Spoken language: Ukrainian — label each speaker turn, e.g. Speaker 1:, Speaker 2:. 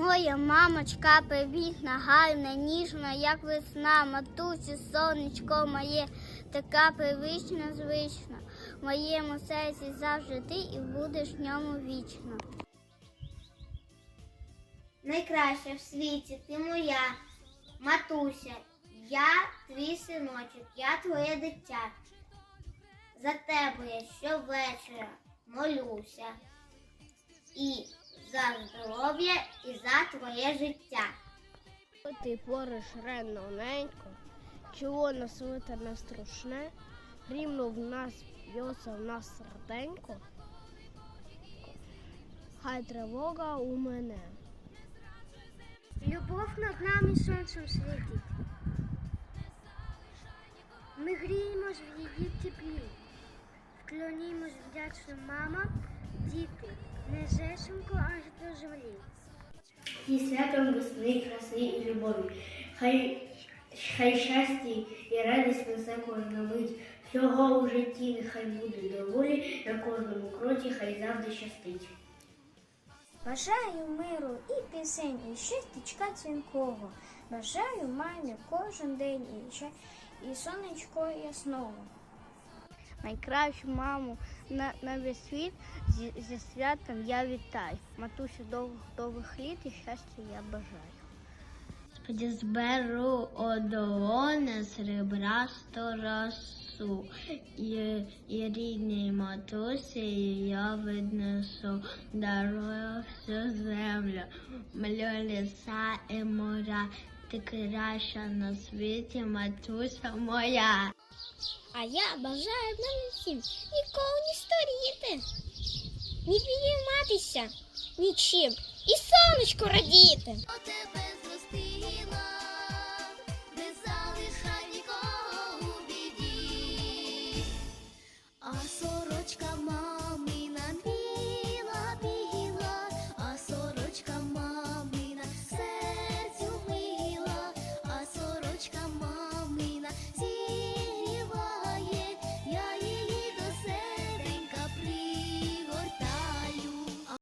Speaker 1: Моя мамочка привітна, гарна, ніжна, як весна, матусі, сонечко моє, така привична, звична. В моєму серці завжди ти і будеш в ньому вічно.
Speaker 2: Найкраща в світі ти моя, матуся, я твій синочок, я твоє дитя. За тебе я щовечора молюся. І за здоров'я, і за твоє життя.
Speaker 3: Ти пориш реноненько, червоно свите не страшне, рівно в нас б'ється в нас серденько. Хай тривога у мене.
Speaker 1: Любов над нами сонцем світить. Ми гріємось в її теплі. Вклонімось вдячно мама, діти, нежешенько аж до землі.
Speaker 4: Зі святом весни, краси і любові. Хай, хай щастя і радість несе кожна мить. Всього у житті нехай буде доволі, на кожному кроці хай завжди щастить.
Speaker 5: Бажаю миру і пісень, і щастячка дзвінкого. Бажаю мамі кожен день і, ще- і сонечко ясного.
Speaker 3: Найкращу маму на, на весь світ зі, зі святом я вітаю. Матусю довгих довгих літ і щастя я бажаю. Господи, зберу одолоне срібрасту росу, і, і рідній матусі я віднесу, дарую всю землю, млю ліса і моря, ти краща на світі, матуся моя.
Speaker 1: А я бажаю нам всім ніколи не старіти, не підійматися нічим і сонечко радіти.